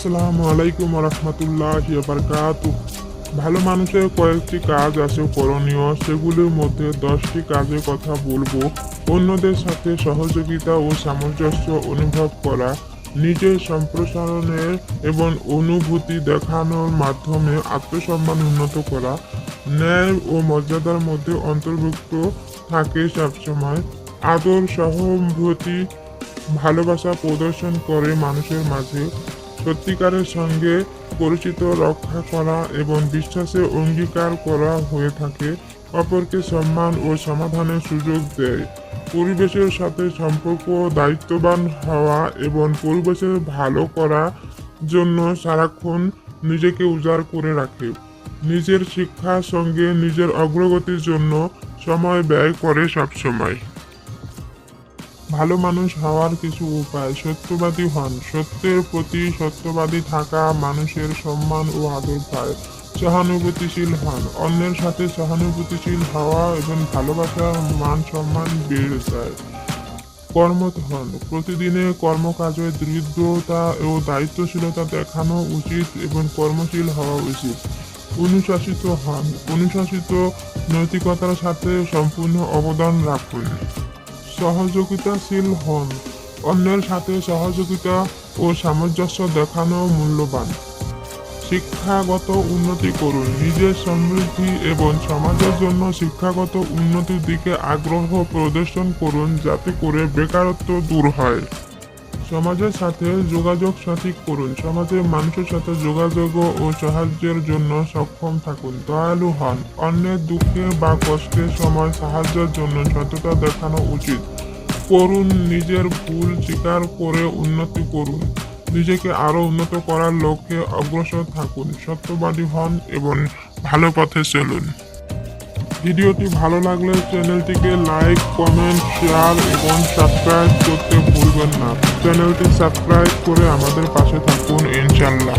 আসসালামু আলাইকুম রহমতুল্লাহ বারকাত ভালো মানুষের কয়েকটি কাজ আছে করণীয়, সেগুলির মধ্যে দশটি কাজের কথা বলব। অন্যদের সাথে সহযোগিতা ও সামঞ্জস্য অনুভব করা, নিজের সম্প্রসারণের এবং অনুভূতি দেখানোর মাধ্যমে আত্মসম্মান উন্নত করা, ন্যায় ও মর্যাদার মধ্যে অন্তর্ভুক্ত থাকে সবসময়। আদর সহানুভূতি ভালোবাসা প্রদর্শন করে মানুষের মাঝে। সত্যিকারের সঙ্গে পরিচিত রক্ষা করা এবং বিশ্বাসে অঙ্গীকার করা হয়ে থাকে, অপরকে সম্মান ও সমাধানের সুযোগ দেয়। পরিবেশের সাথে সম্পর্ক দায়িত্ববান হওয়া এবং পরিবেশের ভালো করার জন্য সারাক্ষণ নিজেকে উজাড় করে রাখে। নিজের শিক্ষার সঙ্গে নিজের অগ্রগতির জন্য সময় ব্যয় করে সবসময়। ভালো মানুষ হওয়ার কিছু উপায়। সত্যবাদী হন। সত্যের প্রতি সত্যবাদী থাকা মানুষের সম্মান ও আদর পায়। সহানুভূতিশীল হন। অন্যের সাথে সহানুভূতিশীল হওয়া এবং ভালোবাসা, মান সম্মান বেড়ে যায়। কর্মত হন। প্রতিদিনে কর্মকাজে দৃঢ়তা ও দায়িত্বশীলতা দেখানো উচিত এবং কর্মশীল হওয়া উচিত। অনুশাসিত হন। অনুশাসিত নৈতিকতার সাথে সম্পূর্ণ অবদান রাখুন। সহযোগিতাশীল হন। অন্যের সাথে সহযোগিতা ও সামঞ্জস্য দেখানো মূল্যবান। শিক্ষাগত উন্নতি করুন। নিজের সমৃদ্ধি এবং সমাজের জন্য শিক্ষাগত উন্নতির দিকে আগ্রহ প্রদর্শন করুন যাতে করে বেকারত্ব দূর হয়। সমাজের সাথে যোগাযোগ সঠিক করুন। সমাজের মানুষের সাথে যোগাযোগ ও সাহায্যের জন্য সক্ষম থাকুন। দয়ালু হন। অন্যের দুঃখে বা কষ্টের সময় সাহায্যের জন্য সততা দেখানো উচিত। করুন নিজের ভুল স্বীকার করে উন্নতি করুন। নিজেকে আরও উন্নত করার লক্ষ্যে অগ্রসর থাকুন। সত্যবাদী হন এবং ভালো পথে চলুন। ভিডিওটি ভালো লাগলে চ্যানেলটিকে লাইক, কমেন্ট, শেয়ার এবং সাবস্ক্রাইব করতে ভুলবেন না। চ্যানেলটি সাবস্ক্রাইব করে আমাদের পাশে থাকুন ইনশাল্লাহ